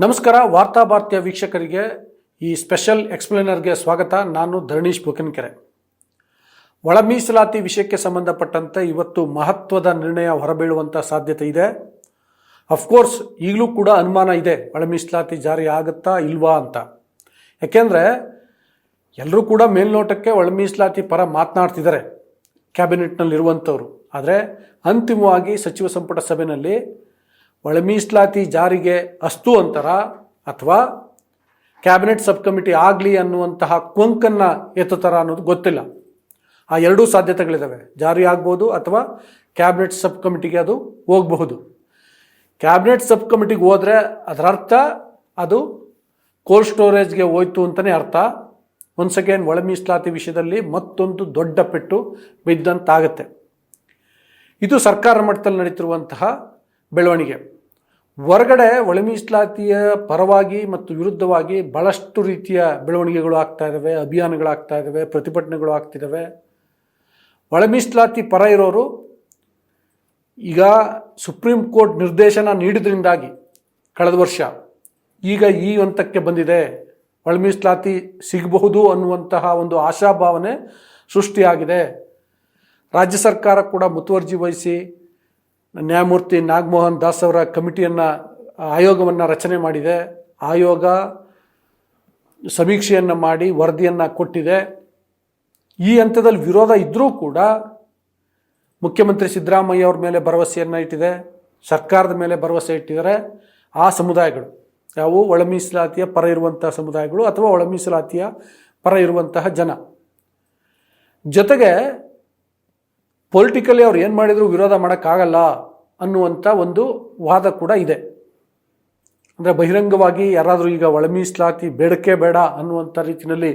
ನಮಸ್ಕಾರ, ವಾರ್ತಾ ಭಾರತೀಯ ವೀಕ್ಷಕರಿಗೆ ಈ ಸ್ಪೆಷಲ್ ಎಕ್ಸ್ಪ್ಲೇನರ್ಗೆ ಸ್ವಾಗತ. ನಾನು ಧರಣೀಶ್ ಬುಕನ್ಕೆರೆ. ಒಳ ಮೀಸಲಾತಿ ವಿಷಯಕ್ಕೆ ಸಂಬಂಧಪಟ್ಟಂತೆ ಇವತ್ತು ಮಹತ್ವದ ನಿರ್ಣಯ ಹೊರಬೀಳುವಂಥ ಸಾಧ್ಯತೆ ಇದೆ. ಅಫ್ಕೋರ್ಸ್ ಈಗಲೂ ಕೂಡ ಅನುಮಾನ ಇದೆ ಒಳ ಮೀಸಲಾತಿ ಜಾರಿ ಆಗುತ್ತಾ ಇಲ್ವಾ ಅಂತ. ಯಾಕೆಂದರೆ ಎಲ್ಲರೂ ಕೂಡ ಮೇಲ್ನೋಟಕ್ಕೆ ಒಳ ಮೀಸಲಾತಿ ಪರ ಮಾತನಾಡ್ತಿದ್ದಾರೆ ಕ್ಯಾಬಿನೆಟ್ನಲ್ಲಿರುವಂಥವ್ರು. ಆದರೆ, ಅಂತಿಮವಾಗಿ ಸಚಿವ ಸಂಪುಟ ಸಭೆಯಲ್ಲಿ ಒಳ ಮೀಸಲಾತಿ ಜಾರಿಗೆ ಅಸ್ತು ಅಂತಾರ ಅಥವಾ ಕ್ಯಾಬಿನೆಟ್ ಸಬ್ ಕಮಿಟಿ ಆಗಲಿ ಅನ್ನುವಂತಹ ಕೊಂಕನ್ನು ಎತ್ತುತ್ತಾರ ಅನ್ನೋದು ಗೊತ್ತಿಲ್ಲ. ಆ ಎರಡೂ ಸಾಧ್ಯತೆಗಳಿದ್ದಾವೆ ಜಾರಿ ಆಗ್ಬೋದು ಅಥವಾ ಕ್ಯಾಬಿನೆಟ್ ಸಬ್ ಕಮಿಟಿಗೆ ಅದು ಹೋಗಬಹುದು. ಕ್ಯಾಬಿನೆಟ್ ಸಬ್ ಕಮಿಟಿಗೆ ಹೋದರೆ ಅದರ ಅರ್ಥ ಅದು ಕೋಲ್ಡ್ ಸ್ಟೋರೇಜ್ಗೆ ಹೋಯ್ತು ಅಂತಲೇ ಅರ್ಥ. ಒಂದು ಸೆಕೆಂಡ್ ಒಳ ಮೀಸಲಾತಿ ವಿಷಯದಲ್ಲಿ ಮತ್ತೊಂದು ದೊಡ್ಡ ಪೆಟ್ಟು ಬಿದ್ದಂತಾಗತ್ತೆ. ಇದು ಸರ್ಕಾರ ಮಟ್ಟದಲ್ಲಿ ನಡೀತಿರುವಂತಹ ಬೆಳವಣಿಗೆ. ಹೊರಗಡೆ ಒಳಮೀಸಲಾತಿಯ ಪರವಾಗಿ ಮತ್ತು ವಿರುದ್ಧವಾಗಿ ಭಾಳಷ್ಟು ರೀತಿಯ ಬೆಳವಣಿಗೆಗಳು ಆಗ್ತಾ ಇದ್ದಾವೆ ಅಭಿಯಾನಗಳಾಗ್ತಾ ಇದ್ದಾವೆ ಪ್ರತಿಭಟನೆಗಳು ಆಗ್ತಿದ್ದಾವೆ ಒಳಮೀಸಲಾತಿ ಪರ ಇರೋರು ಈಗ ಸುಪ್ರೀಂ ಕೋರ್ಟ್ ನಿರ್ದೇಶನ ನೀಡಿದ್ರಿಂದಾಗಿ ಕಳೆದ ವರ್ಷ ಈಗ ಈ ಹಂತಕ್ಕೆ ಬಂದಿದೆ. ಒಳಮೀಸಲಾತಿ ಸಿಗಬಹುದು ಅನ್ನುವಂತಹ ಒಂದು ಆಶಾಭಾವನೆ ಸೃಷ್ಟಿಯಾಗಿದೆ. ರಾಜ್ಯ ಸರ್ಕಾರ ಕೂಡ ಮುತುವರ್ಜಿ ವಹಿಸಿ ನ್ಯಾಯಮೂರ್ತಿ ನಾಗಮೋಹನ್ ದಾಸ್ ಅವರ ಕಮಿಟಿಯನ್ನು ಆಯೋಗವನ್ನು ರಚನೆ ಮಾಡಿದೆ. ಆಯೋಗ ಸಮೀಕ್ಷೆಯನ್ನು ಮಾಡಿ ವರದಿಯನ್ನು ಕೊಟ್ಟಿದೆ. ಈ ಹಂತದಲ್ಲಿ ವಿರೋಧ ಇದ್ದರೂ ಕೂಡ ಮುಖ್ಯಮಂತ್ರಿ ಸಿದ್ದರಾಮಯ್ಯ ಅವ್ರ ಮೇಲೆ ಭರವಸೆಯನ್ನು ಇಟ್ಟಿದೆ. ಸರ್ಕಾರದ ಮೇಲೆ ಭರವಸೆ ಇಟ್ಟಿದ್ದಾರೆ. ಆ ಸಮುದಾಯಗಳು ಯಾವುವು ಒಳ ಮೀಸಲಾತಿಯ ಪರ ಇರುವಂತಹ ಸಮುದಾಯಗಳು ಅಥವಾ ಒಳ ಮೀಸಲಾತಿಯ ಪರ ಇರುವಂತಹ ಜನ. ಜೊತೆಗೆ ಪೊಲಿಟಿಕಲಿ ಅವ್ರು ಏನು ಮಾಡಿದ್ರು ವಿರೋಧ ಮಾಡೋಕ್ಕಾಗಲ್ಲ ಅನ್ನುವಂಥ ಒಂದು ವಾದ ಕೂಡ ಇದೆ. ಅಂದರೆ ಬಹಿರಂಗವಾಗಿ ಯಾರಾದರೂ ಈಗ ಒಳ ಮೀಸಲಾತಿ ಬೇಡಕ್ಕೆ ಬೇಡ ಅನ್ನುವಂಥ ರೀತಿಯಲ್ಲಿ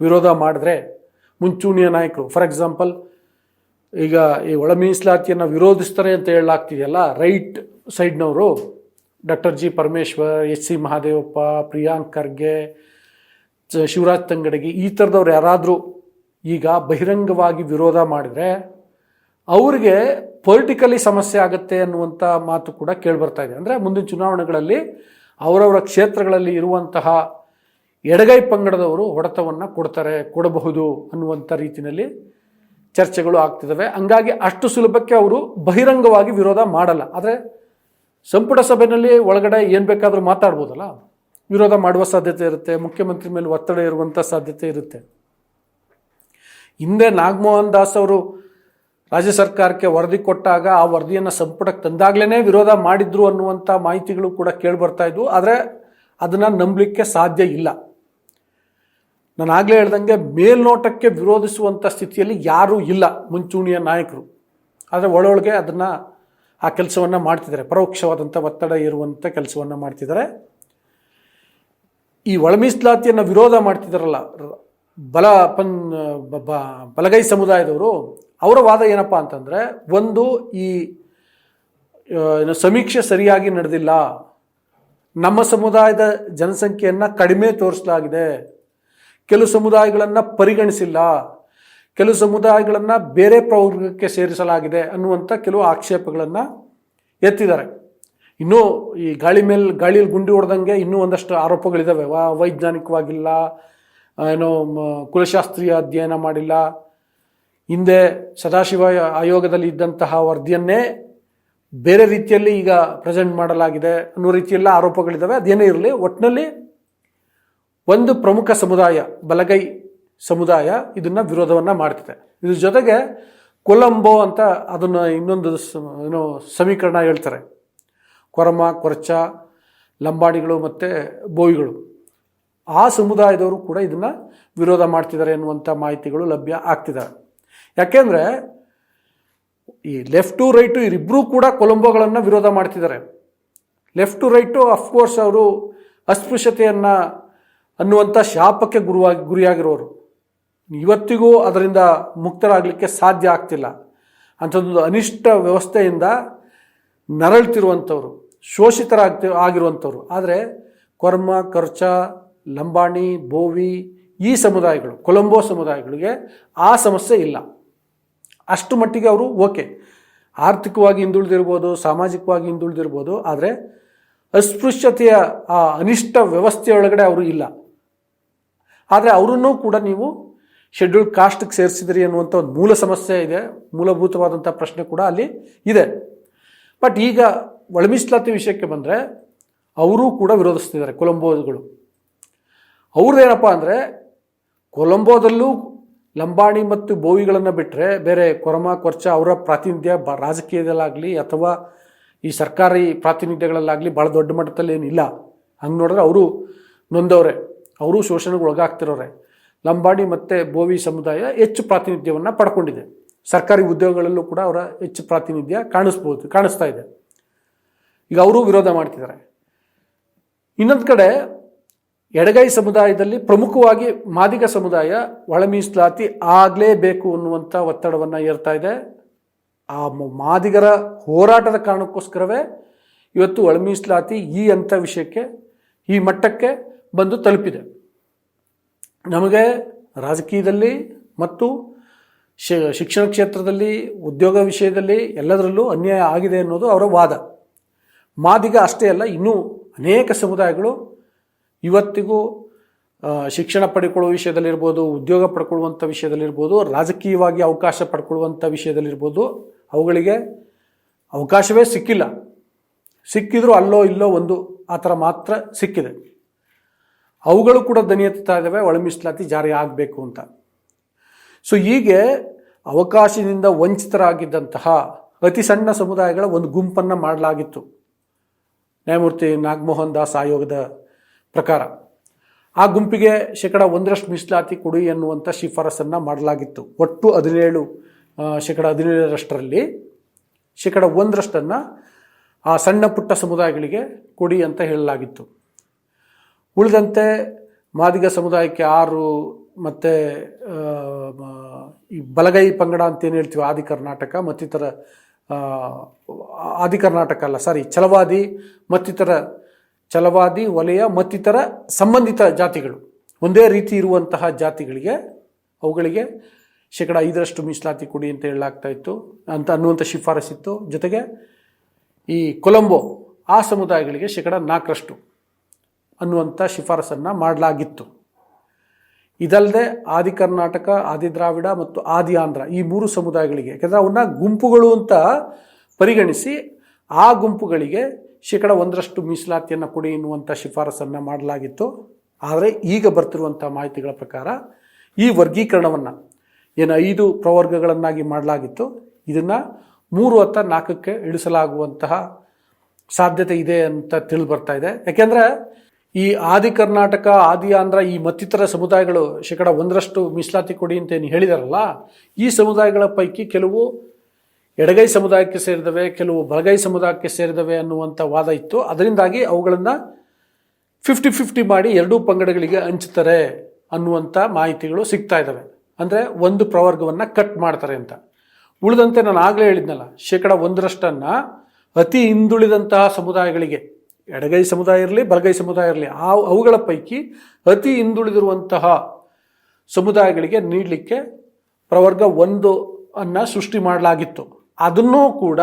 ವಿರೋಧ ಮಾಡಿದ್ರೆ ಮುಂಚೂಣಿಯ ನಾಯಕರು ಫಾರ್ ಎಕ್ಸಾಂಪಲ್ ಈಗ ಈ ಒಳ ಮೀಸಲಾತಿಯನ್ನು ವಿರೋಧಿಸ್ತಾರೆ ಅಂತ ಹೇಳಲಾಗ್ತಿದೆಯಲ್ಲ right ಸೈಡ್ನವರು doctor G Parameshwar, H C Mahadevappa, Priyank Kharge Shivaraj Tangadagi ಈ ಥರದವ್ರು ಯಾರಾದರೂ ಈಗ ಬಹಿರಂಗವಾಗಿ ವಿರೋಧ ಮಾಡಿದರೆ ಅವ್ರಿಗೆ ಪೊಲಿಟಿಕಲಿ ಸಮಸ್ಯೆ ಆಗುತ್ತೆ ಅನ್ನುವಂಥ ಮಾತು ಕೂಡ ಕೇಳಿಬರ್ತಾ ಇದೆ. ಅಂದರೆ ಮುಂದಿನ ಚುನಾವಣೆಗಳಲ್ಲಿ ಅವರವರ ಕ್ಷೇತ್ರಗಳಲ್ಲಿ ಇರುವಂತಹ ಎಡಗೈ ಪಂಗಡದವರು ಹೊಡೆತವನ್ನು ಕೊಡ್ತಾರೆ, ಕೊಡಬಹುದು ಅನ್ನುವಂಥ ರೀತಿಯಲ್ಲಿ ಚರ್ಚೆಗಳು ಆಗ್ತಿದ್ದಾವೆ ಹಂಗಾಗಿ ಅಷ್ಟು ಸುಲಭಕ್ಕೆ ಅವರು ಬಹಿರಂಗವಾಗಿ ವಿರೋಧ ಮಾಡಲ್ಲ. ಆದರೆ ಸಂಪುಟ ಸಭೆಯಲ್ಲಿ ಒಳಗಡೆ ಏನು ಬೇಕಾದರೂ ಮಾತಾಡ್ಬೋದಲ್ಲ? ವಿರೋಧ ಮಾಡುವ ಸಾಧ್ಯತೆ ಇರುತ್ತೆ, ಮುಖ್ಯಮಂತ್ರಿ ಮೇಲೆ ಒತ್ತಡ ಇರುವಂಥ ಸಾಧ್ಯತೆ ಇರುತ್ತೆ. ಹಿಂದೆ ನಾಗಮೋಹನ್ ದಾಸ್ ಅವರು ರಾಜ್ಯ ಸರ್ಕಾರಕ್ಕೆ ವರದಿ ಕೊಟ್ಟಾಗ ಆ ವರದಿಯನ್ನು ಸಂಪುಟಕ್ಕೆ ತಂದಾಗ್ಲೇ ವಿರೋಧ ಮಾಡಿದ್ರು ಅನ್ನುವಂಥ ಮಾಹಿತಿಗಳು ಕೂಡ ಕೇಳಿಬರ್ತಾ ಇದ್ವು. ಆದರೆ ಅದನ್ನು ನಂಬಲಿಕ್ಕೆ ಸಾಧ್ಯ ಇಲ್ಲ. ನಾನು ಆಗಲೇ ಹೇಳ್ದಂಗೆ ಮೇಲ್ನೋಟಕ್ಕೆ ವಿರೋಧಿಸುವಂಥ ಸ್ಥಿತಿಯಲ್ಲಿ ಯಾರೂ ಇಲ್ಲ ಮುಂಚೂಣಿಯ ನಾಯಕರು. ಆದರೆ ಒಳೊಳಗೆ ಅದನ್ನು ಆ ಕೆಲಸವನ್ನು ಮಾಡ್ತಿದ್ದಾರೆ. ಪರೋಕ್ಷವಾದಂಥ ಒತ್ತಡ ಇರುವಂಥ ಕೆಲಸವನ್ನು ಮಾಡ್ತಿದ್ದಾರೆ. ಈ ಒಳ ಮೀಸಲಾತಿಯನ್ನು ವಿರೋಧ ಮಾಡ್ತಿದ್ದಾರಲ್ಲ, ಬಲ ಪನ್ ಬಲಗೈ ಸಮುದಾಯದವರು ಅವರ ವಾದ ಏನಪ್ಪ ಅಂತಂದರೆ, ಒಂದು ಈ ಸಮೀಕ್ಷೆ ಸರಿಯಾಗಿ ನಡೆದಿಲ್ಲ, ನಮ್ಮ ಸಮುದಾಯದ ಜನಸಂಖ್ಯೆಯನ್ನು ಕಡಿಮೆ ತೋರಿಸಲಾಗಿದೆ, ಕೆಲವು ಸಮುದಾಯಗಳನ್ನು ಪರಿಗಣಿಸಿಲ್ಲ, ಕೆಲವು ಸಮುದಾಯಗಳನ್ನು ಬೇರೆ ಪ್ರವರ್ಗಕ್ಕೆ ಸೇರಿಸಲಾಗಿದೆ ಅನ್ನುವಂಥ ಕೆಲವು ಆಕ್ಷೇಪಗಳನ್ನು ಎತ್ತಿದ್ದಾರೆ. ಇನ್ನೂ ಈ ಗಾಳಿ ಮೇಲೆ, ಗಾಳಿಯಲ್ಲಿ ಗುಂಡಿ ಹೊಡೆದಂಗೆ ಇನ್ನೂ ಒಂದಷ್ಟು ಆರೋಪಗಳಿದ್ದಾವೆ ವೈಜ್ಞಾನಿಕವಾಗಿಲ್ಲ ಏನು ಕುಲಶಾಸ್ತ್ರೀಯ ಅಧ್ಯಯನ ಮಾಡಿಲ್ಲ ಹಿಂದೆ ಸದಾಶಿವ ಆಯೋಗದಲ್ಲಿ ಇದ್ದಂತಹ ವರದಿಯನ್ನೇ ಬೇರೆ ರೀತಿಯಲ್ಲಿ ಈಗ ಪ್ರೆಸೆಂಟ್ ಮಾಡಲಾಗಿದೆ ಅನ್ನೋ ರೀತಿಯೆಲ್ಲ ಆರೋಪಗಳಿದ್ದಾವೆ. ಅದೇನೇ ಇರಲಿ ಒಟ್ಟಿನಲ್ಲಿ ಒಂದು ಪ್ರಮುಖ ಸಮುದಾಯ, ಬಲಗೈ ಸಮುದಾಯ ಇದನ್ನು ವಿರೋಧವನ್ನು ಮಾಡ್ತಿದೆ. ಇದ್ರ ಜೊತೆಗೆ ಕೊಲಂಬೋ ಅಂತ ಅದನ್ನು ಇನ್ನೊಂದು ಏನು ಸಮೀಕರಣ ಹೇಳ್ತಾರೆ. ಕೊರಮ, ಕೊರಚ, ಲಂಬಾಣಿಗಳು ಮತ್ತು ಬೋವಿಗಳು. ಆ ಸಮುದಾಯದವರು ಕೂಡ ಇದನ್ನು ವಿರೋಧ ಮಾಡ್ತಿದ್ದಾರೆ ಎನ್ನುವಂಥ ಮಾಹಿತಿಗಳು ಲಭ್ಯ ಆಗ್ತಿದ್ದಾರೆ ಯಾಕೆಂದರೆ ಈ ಲೆಫ್ಟ್ ಟು ರೈಟು ಇವರಿಬ್ಬರೂ ಕೂಡ ಕೊಲಂಬೋಗಳನ್ನು ವಿರೋಧ ಮಾಡ್ತಿದ್ದಾರೆ. ಲೆಫ್ಟ್ ಟು ರೈಟು ಅಫ್ಕೋರ್ಸ್ ಅವರು ಅಸ್ಪೃಶ್ಯತೆಯನ್ನು ಅನ್ನುವಂಥ ಶಾಪಕ್ಕೆ ಗುರುವಾಗಿ ಗುರಿಯಾಗಿರೋರು. ಇವತ್ತಿಗೂ ಅದರಿಂದ ಮುಕ್ತರಾಗಲಿಕ್ಕೆ ಸಾಧ್ಯ ಆಗ್ತಿಲ್ಲ. ಅಂಥದ್ದೊಂದು ಅನಿಷ್ಟ ವ್ಯವಸ್ಥೆಯಿಂದ ನರಳ್ತಿರುವಂಥವ್ರು, ಶೋಷಿತರಾಗ್ತಿ, ಆಗಿರುವಂಥವ್ರು. ಆದರೆ ಕೊರ್ಮ, ಕರ್ಚ, ಲಂಬಾಣಿ, ಬೋವಿ ಈ ಸಮುದಾಯಗಳು, ಕೊಲಂಬೋ ಸಮುದಾಯಗಳಿಗೆ ಆ ಸಮಸ್ಯೆ ಇಲ್ಲ. ಅಷ್ಟು ಮಟ್ಟಿಗೆ ಅವರು ಓಕೆ. ಆರ್ಥಿಕವಾಗಿ ಹಿಂದುಳಿದಿರ್ಬೋದು, ಸಾಮಾಜಿಕವಾಗಿ ಹಿಂದುಳಿದಿರ್ಬೋದು, ಆದರೆ ಅಸ್ಪೃಶ್ಯತೆಯ ಆ ಅನಿಷ್ಟ ವ್ಯವಸ್ಥೆಯೊಳಗಡೆ ಅವರು ಇಲ್ಲ. ಆದರೆ ಅವರನ್ನು ಕೂಡ ನೀವು ಶೆಡ್ಯೂಲ್ ಕಾಸ್ಟ್ಗೆ ಸೇರಿಸಿದ್ರಿ ಅನ್ನುವಂಥ ಒಂದು ಮೂಲ ಸಮಸ್ಯೆ ಇದೆ ಮೂಲಭೂತವಾದಂಥ ಪ್ರಶ್ನೆ ಕೂಡ ಅಲ್ಲಿ ಇದೆ. ಬಟ್ ಈಗ ಒಳಮೀಸಲಾತಿ ವಿಷಯಕ್ಕೆ ಬಂದರೆ ಅವರೂ ಕೂಡ ವಿರೋಧಿಸ್ತಿದ್ದಾರೆ ಕೊಲಂಬೋಗಳು ಅವ್ರದ್ದೇನಪ್ಪ ಅಂದರೆ ಕೊಲಂಬೋದಲ್ಲೂ ಲಂಬಾಣಿ ಮತ್ತು ಬೋವಿಗಳನ್ನು ಬಿಟ್ಟರೆ ಬೇರೆ ಕೊರಮ, ಕೊರ್ಚ ಅವರ ಪ್ರಾತಿನಿಧ್ಯ ಬ ರಾಜಕೀಯದಲ್ಲಾಗಲಿ ಅಥವಾ ಈ ಸರ್ಕಾರಿ ಪ್ರಾತಿನಿಧ್ಯಗಳಲ್ಲಾಗಲಿ ಭಾಳ ದೊಡ್ಡ ಮಟ್ಟದಲ್ಲಿ ಏನಿಲ್ಲ. ಹಂಗೆ ನೋಡಿದ್ರೆ ಅವರು ನೊಂದವ್ರೆ. ಅವರು ಶೋಷಣೆಗೆ ಒಳಗಾಗ್ತಿರೋರೆ. ಲಂಬಾಣಿ ಮತ್ತು ಬೋವಿ ಸಮುದಾಯ ಹೆಚ್ಚು ಪ್ರಾತಿನಿಧ್ಯವನ್ನು ಪಡ್ಕೊಂಡಿದೆ. ಸರ್ಕಾರಿ ಉದ್ಯೋಗಗಳಲ್ಲೂ ಕೂಡ ಅವರ ಹೆಚ್ಚು ಪ್ರಾತಿನಿಧ್ಯ ಕಾಣಿಸ್ಬೋದು, ಕಾಣಿಸ್ತಾ ಇದೆ. ಈಗ ಅವರು ವಿರೋಧ ಮಾಡ್ತಿದ್ದಾರೆ. ಇನ್ನೊಂದು ಕಡೆ ಎಡಗೈ ಸಮುದಾಯದಲ್ಲಿ ಪ್ರಮುಖವಾಗಿ ಮಾದಿಗ ಸಮುದಾಯ ಒಳ ಮೀಸಲಾತಿ ಆಗಲೇಬೇಕು ಅನ್ನುವಂಥ ಒತ್ತಡವನ್ನು ಏರ್ತಾ ಇದೆ. ಆ ಮಾದಿಗರ ಹೋರಾಟದ ಕಾರಣಕ್ಕೋಸ್ಕರವೇ ಇವತ್ತು ಒಳ ಮೀಸಲಾತಿ ಈ ಅಂಥ ವಿಷಯಕ್ಕೆ, ಈ ಮಟ್ಟಕ್ಕೆ ಬಂದು ತಲುಪಿದೆ. ನಮಗೆ ರಾಜಕೀಯದಲ್ಲಿ ಮತ್ತು ಶಿಕ್ಷಣ ಕ್ಷೇತ್ರದಲ್ಲಿ, ಉದ್ಯೋಗ ವಿಷಯದಲ್ಲಿ ಎಲ್ಲದರಲ್ಲೂ ಅನ್ಯಾಯ ಆಗಿದೆ ಅನ್ನೋದು ಅವರ ವಾದ. ಮಾದಿಗ ಅಷ್ಟೇ ಅಲ್ಲ, ಇನ್ನೂ ಅನೇಕ ಸಮುದಾಯಗಳು ಇವತ್ತಿಗೂ ಶಿಕ್ಷಣ ಪಡ್ಕೊಳ್ಳುವ ವಿಷಯದಲ್ಲಿರ್ಬೋದು, ಉದ್ಯೋಗ ಪಡ್ಕೊಳ್ಳುವಂಥ ವಿಷಯದಲ್ಲಿರ್ಬೋದು, ರಾಜಕೀಯವಾಗಿ ಅವಕಾಶ ಪಡ್ಕೊಳ್ಳುವಂಥ ವಿಷಯದಲ್ಲಿರ್ಬೋದು, ಅವುಗಳಿಗೆ ಅವಕಾಶವೇ ಸಿಕ್ಕಿಲ್ಲ. ಸಿಕ್ಕಿದ್ರೂ ಅಲ್ಲೋ ಇಲ್ಲೋ ಒಂದು ಆ ಥರ ಮಾತ್ರ ಸಿಕ್ಕಿದೆ. ಅವುಗಳು ಕೂಡ ದನಿ ಇದ್ದಾವೆ, ಒಳ ಜಾರಿ ಆಗಬೇಕು ಅಂತ. ಸೊ ಹೀಗೆ ಅವಕಾಶದಿಂದ ವಂಚಿತರಾಗಿದ್ದಂತಹ ಅತಿ ಸಣ್ಣ ಸಮುದಾಯಗಳ ಒಂದು ಗುಂಪನ್ನು ಮಾಡಲಾಗಿತ್ತು. ನ್ಯಾಯಮೂರ್ತಿ ನಾಗಮೋಹನ್ ದಾಸ್ ಆಯೋಗದ ಪ್ರಕಾರ, ಆ ಗುಂಪಿಗೆ ಶೇಕಡ ಒಂದರಷ್ಟು ಮೀಸಲಾತಿ ಕೊಡಿ ಎನ್ನುವಂಥ ಶಿಫಾರಸನ್ನು ಮಾಡಲಾಗಿತ್ತು. ಒಟ್ಟು ಹದಿನೇಳು ಶೇಕಡ ಹದಿನೇಳರಷ್ಟರಲ್ಲಿ ಶೇಕಡ ಒಂದರಷ್ಟನ್ನು ಆ ಸಣ್ಣ ಪುಟ್ಟ ಸಮುದಾಯಗಳಿಗೆ ಕೊಡಿ ಅಂತ ಹೇಳಲಾಗಿತ್ತು. ಉಳಿದಂತೆ ಮಾದಿಗ ಸಮುದಾಯಕ್ಕೆ ಆರು ಮತ್ತು ಈ ಬಲಗೈ ಪಂಗಡ ಅಂತ ಏನು ಹೇಳ್ತೀವಿ ಆದಿ ಕರ್ನಾಟಕ ಮತ್ತಿತರ ಆದಿ ಕರ್ನಾಟಕ ಅಲ್ಲ ಸಾರಿ ಛಲವಾದಿ ಮತ್ತಿತರ ಛಲವಾದಿ, ವಲಯ ಮತ್ತಿತರ ಸಂಬಂಧಿತ ಜಾತಿಗಳು. ಒಂದೇ ರೀತಿ ಇರುವಂತಹ ಜಾತಿಗಳಿಗೆ, ಅವುಗಳಿಗೆ ಶೇಕಡ ಐದರಷ್ಟು ಮೀಸಲಾತಿ ಕೊಡಿ ಅಂತ ಹೇಳಲಾಗ್ತಾ ಇತ್ತು. ಅಂತ ಅನ್ನುವಂಥ ಶಿಫಾರಸ್ಸಿತ್ತು ಜೊತೆಗೆ ಈ ಕೊಲಂಬೋ, ಆ ಸಮುದಾಯಗಳಿಗೆ ಶೇಕಡ ನಾಲ್ಕರಷ್ಟು ಅನ್ನುವಂಥ ಶಿಫಾರಸನ್ನು ಮಾಡಲಾಗಿತ್ತು. ಇದಲ್ಲದೆ ಆದಿ ಕರ್ನಾಟಕ, ಆದಿ ದ್ರಾವಿಡ ಮತ್ತು ಆದಿ ಆಂಧ್ರ ಈ ಮೂರು ಸಮುದಾಯಗಳಿಗೆ, ಯಾಕಂದರೆ ಅವನ್ನ ಗುಂಪುಗಳು ಅಂತ ಪರಿಗಣಿಸಿ ಆ ಗುಂಪುಗಳಿಗೆ ಶೇಕಡ ಒಂದರಷ್ಟು ಮೀಸಲಾತಿಯನ್ನು ಕೊಡಿ ಎನ್ನುವಂಥ ಶಿಫಾರಸನ್ನು ಮಾಡಲಾಗಿತ್ತು. ಆದರೆ ಈಗ ಬರ್ತಿರುವಂಥ ಮಾಹಿತಿಗಳ ಪ್ರಕಾರ ಈ ವರ್ಗೀಕರಣವನ್ನು ಏನು ಐದು ಪ್ರವರ್ಗಗಳನ್ನಾಗಿ ಮಾಡಲಾಗಿತ್ತು. ಇದನ್ನು ಮೂರು ಹತ್ತ ನಾಲ್ಕಕ್ಕೆ ಇಳಿಸಲಾಗುವಂತಹ ಸಾಧ್ಯತೆ ಇದೆ ಅಂತ ತಿಳಿದು ಬರ್ತಾ ಇದೆ. ಯಾಕೆಂದರೆ ಈ ಆದಿ ಕರ್ನಾಟಕ, ಆದಿ ಆಂಧ್ರ, ಈ ಮತ್ತಿತರ ಸಮುದಾಯಗಳು ಶೇಕಡ ಒಂದರಷ್ಟು ಮೀಸಲಾತಿ ಕೊಡಿ ಅಂತ ಏನು ಹೇಳಿದಾರಲ್ಲ, ಈ ಸಮುದಾಯಗಳ ಪೈಕಿ ಕೆಲವು ಎಡಗೈ ಸಮುದಾಯಕ್ಕೆ ಸೇರಿದವೆ, ಕೆಲವು ಬಲಗೈ ಸಮುದಾಯಕ್ಕೆ ಸೇರಿದವೆ ಅನ್ನುವಂಥ ವಾದ ಇತ್ತು. ಅದರಿಂದಾಗಿ ಅವುಗಳನ್ನು ಫಿಫ್ಟಿ ಫಿಫ್ಟಿ ಮಾಡಿ ಎರಡೂ ಪಂಗಡಗಳಿಗೆ ಹಂಚ್ತಾರೆ ಅನ್ನುವಂಥ ಮಾಹಿತಿಗಳು ಸಿಗ್ತಾ ಇದ್ದಾವೆ ಅಂದರೆ ಒಂದು ಪ್ರವರ್ಗವನ್ನು ಕಟ್ ಮಾಡ್ತಾರೆ ಅಂತ. ಉಳಿದಂತೆ ನಾನು ಆಗಲೇ ಹೇಳಿದ್ನಲ್ಲ, ಶೇಕಡ ಒಂದರಷ್ಟನ್ನು ಅತಿ ಹಿಂದುಳಿದಂತಹ ಸಮುದಾಯಗಳಿಗೆ, ಎಡಗೈ ಸಮುದಾಯ ಇರಲಿ, ಬಲಗೈ ಸಮುದಾಯ ಇರಲಿ, ಆ ಅವುಗಳ ಪೈಕಿ ಅತಿ ಹಿಂದುಳಿದಿರುವಂತಹ ಸಮುದಾಯಗಳಿಗೆ ನೀಡಲಿಕ್ಕೆ ಪ್ರವರ್ಗ ಒಂದು ಅನ್ನ ಸೃಷ್ಟಿ ಮಾಡಲಾಗಿತ್ತು. ಅದನ್ನೂ ಕೂಡ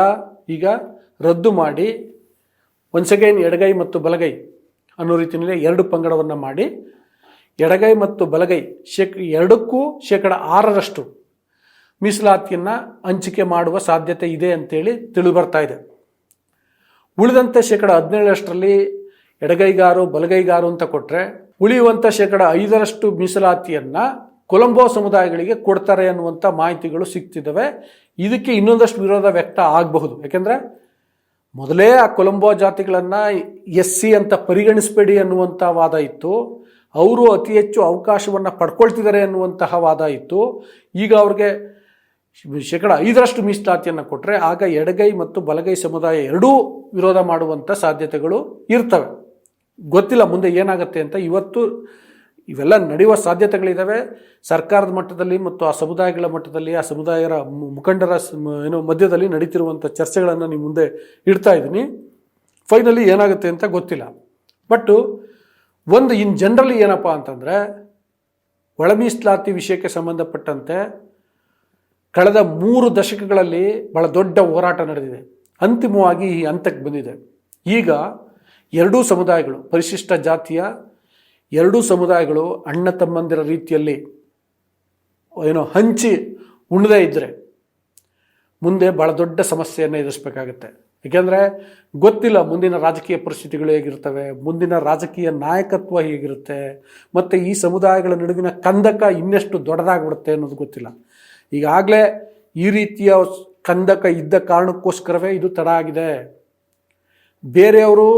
ಈಗ ರದ್ದು ಮಾಡಿ ಒನ್ಸ್ ಅಗೈನ್ ಎಡಗೈ ಮತ್ತು ಬಲಗೈ ಅನ್ನೋ ರೀತಿಯಲ್ಲಿ ಎರಡು ಪಂಗಡವನ್ನು ಮಾಡಿ ಎಡಗೈ ಮತ್ತು ಬಲಗೈ ಶೇಕ್ ಎರಡಕ್ಕೂ ಶೇಕಡ ಆರರಷ್ಟು ಮೀಸಲಾತಿಯನ್ನು ಹಂಚಿಕೆ ಮಾಡುವ ಸಾಧ್ಯತೆ ಇದೆ ಅಂತೇಳಿ ತಿಳಿದು ಬರ್ತಾ ಇದೆ. ಉಳಿದಂಥ ಶೇಕಡ ಹದಿನೇಳರಷ್ಟರಲ್ಲಿ ಎಡಗೈಗಾರು ಬಲಗೈಗಾರು ಅಂತ ಕೊಟ್ಟರೆ ಉಳಿಯುವಂಥ ಶೇಕಡ ಐದರಷ್ಟು ಮೀಸಲಾತಿಯನ್ನು ಕೊಲಂಬೋ ಸಮುದಾಯಗಳಿಗೆ ಕೊಡ್ತಾರೆ ಅನ್ನುವಂಥ ಮಾಹಿತಿಗಳು ಸಿಗ್ತಿದ್ದಾವೆ. ಇದಕ್ಕೆ ಇನ್ನೊಂದಷ್ಟು ವಿರೋಧ ವ್ಯಕ್ತ ಆಗಬಹುದು. ಯಾಕೆಂದರೆ ಮೊದಲೇ ಆ ಕೊಲಂಬೋ ಜಾತಿಗಳನ್ನು ಎಸ್ ಸಿ ಅಂತ ಪರಿಗಣಿಸಬೇಡಿ ಅನ್ನುವಂಥ ವಾದ ಇತ್ತು. ಅವರು ಅತಿ ಹೆಚ್ಚು ಅವಕಾಶವನ್ನು ಪಡ್ಕೊಳ್ತಿದ್ದಾರೆ ಅನ್ನುವಂತಹ ವಾದ ಇತ್ತು. ಈಗ ಅವ್ರಿಗೆ ಶೇಕಡ ಐದರಷ್ಟು ಮೀಸಲಾತಿಯನ್ನು ಕೊಟ್ಟರೆ ಆಗ ಎಡಗೈ ಮತ್ತು ಬಲಗೈ ಸಮುದಾಯ ಎರಡೂ ವಿರೋಧ ಮಾಡುವಂಥ ಸಾಧ್ಯತೆಗಳು ಇರ್ತವೆ. ಗೊತ್ತಿಲ್ಲ ಮುಂದೆ ಏನಾಗುತ್ತೆ ಅಂತ ಇವತ್ತು ಇವೆಲ್ಲ ನಡೆಯುವ ಸಾಧ್ಯತೆಗಳಿದ್ದಾವೆ ಸರ್ಕಾರದ ಮಟ್ಟದಲ್ಲಿ ಮತ್ತು ಆ ಸಮುದಾಯಗಳ ಮಟ್ಟದಲ್ಲಿ, ಆ ಸಮುದಾಯರ ಮುಖಂಡರ ಏನೋ ಮಧ್ಯದಲ್ಲಿ ನಡೀತಿರುವಂಥ ಚರ್ಚೆಗಳನ್ನು ನಿಮ್ಮ ಮುಂದೆ ಇಡ್ತಾ ಇದ್ದೀನಿ. ಫೈನಲಿ ಏನಾಗುತ್ತೆ ಅಂತ ಗೊತ್ತಿಲ್ಲ. ಬಟ್ಟು ಒಂದು ಇನ್ ಜನರಲಿ ಏನಪ್ಪ ಅಂತಂದರೆ ಒಳ ಮೀಸಲಾತಿ ವಿಷಯಕ್ಕೆ ಸಂಬಂಧಪಟ್ಟಂತೆ ಕಳೆದ ಮೂರು ದಶಕಗಳಲ್ಲಿ ಬಹಳ ದೊಡ್ಡ ಹೋರಾಟ ನಡೆದಿದೆ. ಅಂತಿಮವಾಗಿ ಈ ಹಂತಕ್ಕೆ ಬಂದಿದೆ. ಈಗ ಎರಡೂ ಸಮುದಾಯಗಳು, ಪರಿಶಿಷ್ಟ ಜಾತಿಯ ಎರಡೂ ಸಮುದಾಯಗಳು ಅಣ್ಣ ತಮ್ಮಂದಿರ ರೀತಿಯಲ್ಲಿ ಏನೋ ಹಂಚಿ ಉಣ್ಣದೇ ಇದ್ದರೆ ಮುಂದೆ ಭಾಳ ದೊಡ್ಡ ಸಮಸ್ಯೆಯನ್ನು ಎದುರಿಸಬೇಕಾಗತ್ತೆ. ಏಕೆಂದರೆ ಗೊತ್ತಿಲ್ಲ ಮುಂದಿನ ರಾಜಕೀಯ ಪರಿಸ್ಥಿತಿಗಳು ಹೇಗಿರ್ತವೆ, ಮುಂದಿನ ರಾಜಕೀಯ ನಾಯಕತ್ವ ಹೇಗಿರುತ್ತೆ, ಮತ್ತು ಈ ಸಮುದಾಯಗಳ ನಡುವಿನ ಕಂದಕ ಇನ್ನಷ್ಟು ದೊಡ್ಡದಾಗ್ಬಿಡುತ್ತೆ ಅನ್ನೋದು ಗೊತ್ತಿಲ್ಲ. ಈಗಾಗಲೇ ಈ ರೀತಿಯ ಕಂದಕ ಇದ್ದ ಕಾರಣಕ್ಕೋಸ್ಕರವೇ ಇದು ತಡ ಆಗಿದೆ. ಬೇರೆಯವರು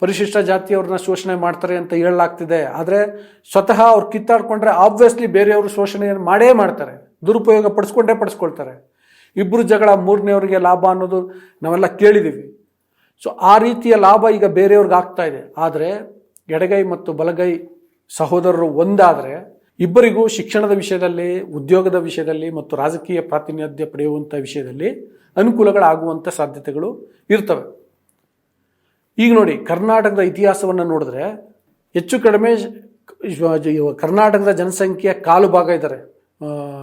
ಪರಿಶಿಷ್ಟ ಜಾತಿಯವ್ರನ್ನ ಶೋಷಣೆ ಮಾಡ್ತಾರೆ ಅಂತ ಹೇಳಲಾಗ್ತಿದೆ. ಆದರೆ ಸ್ವತಃ ಅವ್ರು ಕಿತ್ತಾಡ್ಕೊಂಡ್ರೆ ಆಬ್ವಿಯಸ್ಲಿ ಬೇರೆಯವರು ಶೋಷಣೆಯನ್ನು ಮಾಡೇ ಮಾಡ್ತಾರೆ. ದುರುಪಯೋಗ ಪಡಿಸ್ಕೊಂಡೇ ಪಡಿಸ್ಕೊಳ್ತಾರೆ. ಇಬ್ಬರು ಜಗಳ ಮೂರನೇವರಿಗೆ ಲಾಭ ಅನ್ನೋದು ನಾವೆಲ್ಲ ಕೇಳಿದ್ದೀವಿ ಸೊ ಆ ರೀತಿಯ ಲಾಭ ಈಗ ಬೇರೆಯವ್ರಿಗೆ ಆಗ್ತಾ ಇದೆ. ಆದರೆ ಎಡಗೈ ಮತ್ತು ಬಲಗೈ ಸಹೋದರರು ಒಂದಾದರೆ ಇಬ್ಬರಿಗೂ ಶಿಕ್ಷಣದ ವಿಷಯದಲ್ಲಿ, ಉದ್ಯೋಗದ ವಿಷಯದಲ್ಲಿ ಮತ್ತು ರಾಜಕೀಯ ಪ್ರಾತಿನಿಧ್ಯ ಪಡೆಯುವಂಥ ವಿಷಯದಲ್ಲಿ ಅನುಕೂಲಗಳಾಗುವಂಥ ಸಾಧ್ಯತೆಗಳು ಇರ್ತವೆ. ಈಗ ನೋಡಿ, ಕರ್ನಾಟಕದ ಇತಿಹಾಸವನ್ನು ನೋಡಿದ್ರೆ ಹೆಚ್ಚು ಕಡಿಮೆ ಕರ್ನಾಟಕದ ಜನಸಂಖ್ಯೆಯ ಕಾಲು ಭಾಗ ಇದ್ದಾರೆ.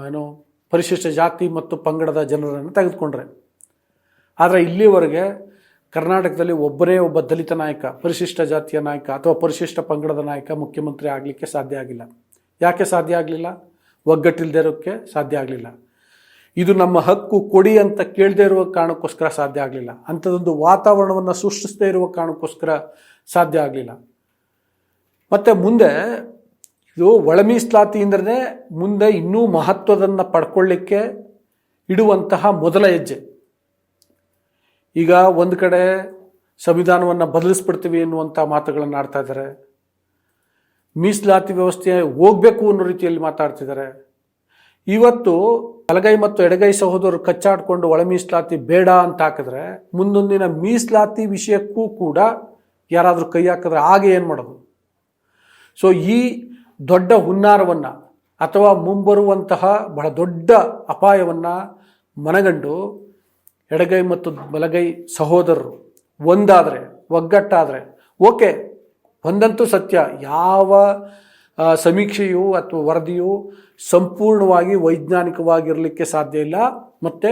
ಏನು, ಪರಿಶಿಷ್ಟ ಜಾತಿ ಮತ್ತು ಪಂಗಡದ ಜನರನ್ನು ತೆಗೆದುಕೊಂಡ್ರೆ. ಆದರೆ ಇಲ್ಲಿವರೆಗೆ ಕರ್ನಾಟಕದಲ್ಲಿ ಒಬ್ಬರೇ ಒಬ್ಬ ದಲಿತ ನಾಯಕ, ಪರಿಶಿಷ್ಟ ಜಾತಿಯ ನಾಯಕ ಅಥವಾ ಪರಿಶಿಷ್ಟ ಪಂಗಡದ ನಾಯಕ ಮುಖ್ಯಮಂತ್ರಿ ಆಗಲಿಕ್ಕೆ ಸಾಧ್ಯ ಆಗಿಲ್ಲ. ಯಾಕೆ ಸಾಧ್ಯ ಆಗಲಿಲ್ಲ? ಒಗ್ಗಟ್ಟಿಲ್ದೇರೋಕ್ಕೆ ಸಾಧ್ಯ ಆಗಲಿಲ್ಲ. ಇದು ನಮ್ಮ ಹಕ್ಕು, ಕೊಡಿ ಅಂತ ಕೇಳದೇ ಇರುವ ಕಾರಣಕ್ಕೋಸ್ಕರ ಸಾಧ್ಯ ಆಗಲಿಲ್ಲ. ಅಂಥದ್ದೊಂದು ವಾತಾವರಣವನ್ನು ಸೃಷ್ಟಿಸದೇ ಇರುವ ಕಾರಣಕ್ಕೋಸ್ಕರ ಸಾಧ್ಯ ಆಗಲಿಲ್ಲ. ಮತ್ತು ಮುಂದೆ, ಇದು ಒಳ ಮುಂದೆ ಇನ್ನೂ ಮಹತ್ವದನ್ನು ಪಡ್ಕೊಳ್ಳಿಕ್ಕೆ ಇಡುವಂತಹ ಮೊದಲ ಹೆಜ್ಜೆ. ಈಗ ಒಂದು ಕಡೆ ಸಂವಿಧಾನವನ್ನು ಬದಲಿಸ್ಬಿಡ್ತೀವಿ ಎನ್ನುವಂಥ ಮಾತುಗಳನ್ನು ಆಡ್ತಾ ಇದ್ದಾರೆ. ಮೀಸಲಾತಿ ವ್ಯವಸ್ಥೆ ಹೋಗಬೇಕು ಅನ್ನೋ ರೀತಿಯಲ್ಲಿ ಮಾತಾಡ್ತಿದ್ದಾರೆ. ಇವತ್ತು ಬಲಗೈ ಮತ್ತು ಎಡಗೈ ಸಹೋದರರು ಕಚ್ಚಾಡ್ಕೊಂಡು ಒಳ ಮೀಸಲಾತಿ ಬೇಡ ಅಂತ ಹಾಕಿದ್ರೆ ಮುಂದೊಂದಿನ ಮೀಸಲಾತಿ ವಿಷಯಕ್ಕೂ ಕೂಡ ಯಾರಾದರೂ ಕೈ ಹಾಕಿದ್ರೆ ಹಾಗೆ ಏನು ಮಾಡೋದು? ಸೊ ಈ ದೊಡ್ಡ ಹುನ್ನಾರವನ್ನು ಅಥವಾ ಮುಂಬರುವಂತಹ ಬಹಳ ದೊಡ್ಡ ಅಪಾಯವನ್ನು ಮನಗಂಡು ಎಡಗೈ ಮತ್ತು ಬಲಗೈ ಸಹೋದರರು ಒಂದಾದರೆ, ಒಗ್ಗಟ್ಟಾದರೆ ಓಕೆ ಒಂದಂತೂ ಸತ್ಯ, ಯಾವ ಸಮೀಕ್ಷೆಯು ಅಥವಾ ವರದಿಯು ಸಂಪೂರ್ಣವಾಗಿ ವೈಜ್ಞಾನಿಕವಾಗಿರಲಿಕ್ಕೆ ಸಾಧ್ಯ ಇಲ್ಲ ಮತ್ತು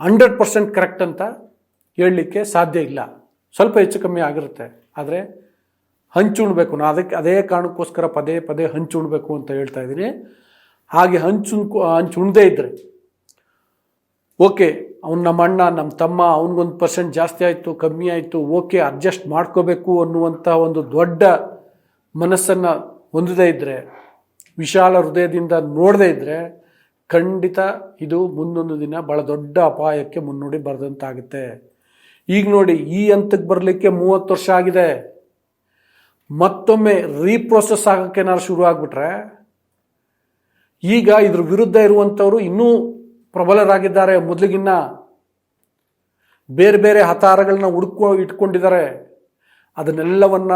ಹಂಡ್ರೆಡ್ ಪರ್ಸೆಂಟ್ ಕರೆಕ್ಟ್ ಅಂತ ಹೇಳಲಿಕ್ಕೆ ಸಾಧ್ಯ ಇಲ್ಲ. ಸ್ವಲ್ಪ ಹೆಚ್ಚು ಕಮ್ಮಿ ಆಗಿರುತ್ತೆ. ಆದರೆ ಹಂಚುಣ್ಬೇಕು ನಾನು ಅದಕ್ಕೆ ಅದೇ ಕಾರಣಕ್ಕೋಸ್ಕರ ಪದೇ ಪದೇ ಹಂಚುಣ್ಬೇಕು ಅಂತ ಹೇಳ್ತಾ ಇದ್ದೀನಿ. ಹಾಗೆ ಹಂಚು ಹಂಚುಣ್ದೇ ಇದ್ದರೆ ಓಕೆ, ಅವ್ನು ನಮ್ಮ ಅಣ್ಣ, ನಮ್ಮ ತಮ್ಮ ಅವ್ನಿಗೊಂದು ಪರ್ಸೆಂಟ್ ಜಾಸ್ತಿ ಆಯಿತು, ಕಮ್ಮಿ ಆಯಿತು, ಓಕೆ, ಅಡ್ಜಸ್ಟ್ ಮಾಡ್ಕೋಬೇಕು ಅನ್ನುವಂಥ ಒಂದು ದೊಡ್ಡ ಮನಸ್ಸನ್ನು ಹೊಂದದೇ ಇದ್ದರೆ ವಿಶಾಲ ಹೃದಯದಿಂದ ನೋಡದೇ ಇದ್ದರೆ ಖಂಡಿತ ಇದು ಮುಂದೊಂದು ದಿನ ಭಾಳ ದೊಡ್ಡ ಅಪಾಯಕ್ಕೆ ಮುನ್ನುಡಿ ಬರೆದಂತಾಗುತ್ತೆ. ಈಗ ನೋಡಿ, ಈ ಹಂತಕ್ಕೆ ಬರಲಿಕ್ಕೆ ಮೂವತ್ತು ವರ್ಷ ಆಗಿದೆ. ಮತ್ತೊಮ್ಮೆ ರೀಪ್ರೋಸೆಸ್ ಆಗೋಕ್ಕೆ ಏನಾದ್ರು ಶುರು ಆಗಿಬಿಟ್ರೆ, ಈಗ ಇದ್ರ ವಿರುದ್ಧ ಇರುವಂಥವರು ಇನ್ನೂ ಪ್ರಬಲರಾಗಿದ್ದಾರೆ ಮೊದಲಿಗಿನ್ನ. ಬೇರೆ ಬೇರೆ ಹತಾರಗಳನ್ನ ಹುಡುಕೋ ಇಟ್ಕೊಂಡಿದ್ದಾರೆ. ಅದನ್ನೆಲ್ಲವನ್ನ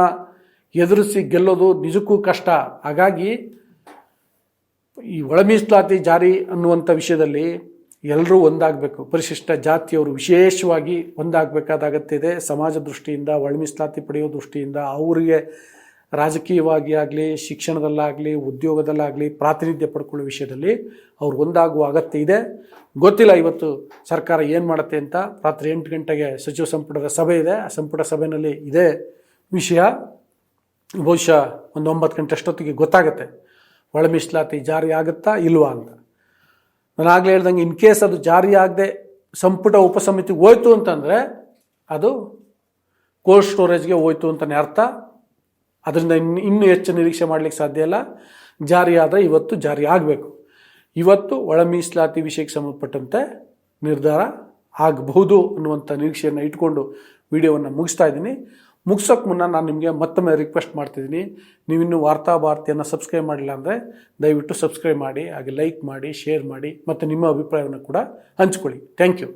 ಎದುರಿಸಿ ಗೆಲ್ಲೋದು ನಿಜಕ್ಕೂ ಕಷ್ಟ. ಹಾಗಾಗಿ ಈ ಒಳ ಮೀಸಲಾತಿ ಜಾರಿ ಅನ್ನುವಂಥ ವಿಷಯದಲ್ಲಿ ಎಲ್ಲರೂ ಒಂದಾಗಬೇಕು. ಪರಿಶಿಷ್ಟ ಜಾತಿಯವರು ವಿಶೇಷವಾಗಿ ಒಂದಾಗಬೇಕಾದ ಅಗತ್ಯ ಇದೆ ಸಮಾಜ ದೃಷ್ಟಿಯಿಂದ, ಒಳ ಮೀಸಲಾತಿ ಪಡೆಯೋ ದೃಷ್ಟಿಯಿಂದ ಅವರಿಗೆ ರಾಜಕೀಯವಾಗಿ ಆಗಲಿ, ಶಿಕ್ಷಣದಲ್ಲಾಗಲಿ, ಉದ್ಯೋಗದಲ್ಲಾಗಲಿ ಪ್ರಾತಿನಿಧ್ಯ ಪಡ್ಕೊಳ್ಳೋ ವಿಷಯದಲ್ಲಿ ಅವ್ರು ಒಂದಾಗುವ ಅಗತ್ಯ ಇದೆ. ಗೊತ್ತಿಲ್ಲ ಇವತ್ತು ಸರ್ಕಾರ ಏನು ಮಾಡುತ್ತೆ ಅಂತ. ರಾತ್ರಿ ಎಂಟು ಗಂಟೆಗೆ ಸಚಿವ ಸಂಪುಟದ ಸಭೆ ಇದೆ. ಆ ಸಂಪುಟ ಸಭೆಯಲ್ಲಿ ಇದೇ ವಿಷಯ. ಬಹುಶಃ ಒಂದು ಒಂಬತ್ತು ಗಂಟೆ ಅಷ್ಟೊತ್ತಿಗೆ ಗೊತ್ತಾಗುತ್ತೆ. ಒಳ ಮೀಸಲಾತಿ ಜಾರಿ ಆಗುತ್ತಾ ಇಲ್ವಾ ಅಂತ. ನಾನು ಆಗಲೇ ಹೇಳ್ದಂಗೆ ಇನ್ ಕೇಸ್ ಅದು ಜಾರಿ ಆಗದೆ ಸಂಪುಟ ಉಪಸಮಿತಿ ಹೋಯ್ತು ಅಂತಂದರೆ ಅದು ಕೋಲ್ಡ್ ಸ್ಟೋರೇಜ್ಗೆ ಹೋಯ್ತು ಅಂತಲೇ ಅರ್ಥ. ಅದರಿಂದ ಇನ್ನು ಇನ್ನೂ ಹೆಚ್ಚು ನಿರೀಕ್ಷೆ ಮಾಡಲಿಕ್ಕೆ ಸಾಧ್ಯ ಇಲ್ಲ. ಜಾರಿ ಆದರೆ ಇವತ್ತು ಜಾರಿ ಆಗಬೇಕು. ಇವತ್ತು ಒಳ ಮೀಸಲಾತಿ ವಿಷಯಕ್ಕೆ ಸಂಬಂಧಪಟ್ಟಂತೆ ನಿರ್ಧಾರ ಆಗಬಹುದು ಅನ್ನುವಂಥ ನಿರೀಕ್ಷೆಯನ್ನು ಇಟ್ಕೊಂಡು ವಿಡಿಯೋವನ್ನು ಮುಗಿಸ್ತಾ ಇದ್ದೀನಿ. ಮುಗಿಸೋಕೆ ಮುನ್ನ ನಾನು ನಿಮಗೆ ಮತ್ತೊಮ್ಮೆ ರಿಕ್ವೆಸ್ಟ್ ಮಾಡ್ತಿದ್ದೀನಿ. ನೀವಿನ್ನೂ ವಾರ್ತಾ ಭಾರತಿಯನ್ನು ಸಬ್ಸ್ಕ್ರೈಬ್ ಮಾಡಿಲ್ಲ ಅಂದರೆ ದಯವಿಟ್ಟು ಸಬ್ಸ್ಕ್ರೈಬ್ ಮಾಡಿ, ಹಾಗೆ ಲೈಕ್ ಮಾಡಿ ಶೇರ್ ಮಾಡಿ, ಮತ್ತು ನಿಮ್ಮ ಅಭಿಪ್ರಾಯವನ್ನು ಕೂಡ ಹಂಚ್ಕೊಳ್ಳಿ. Thank you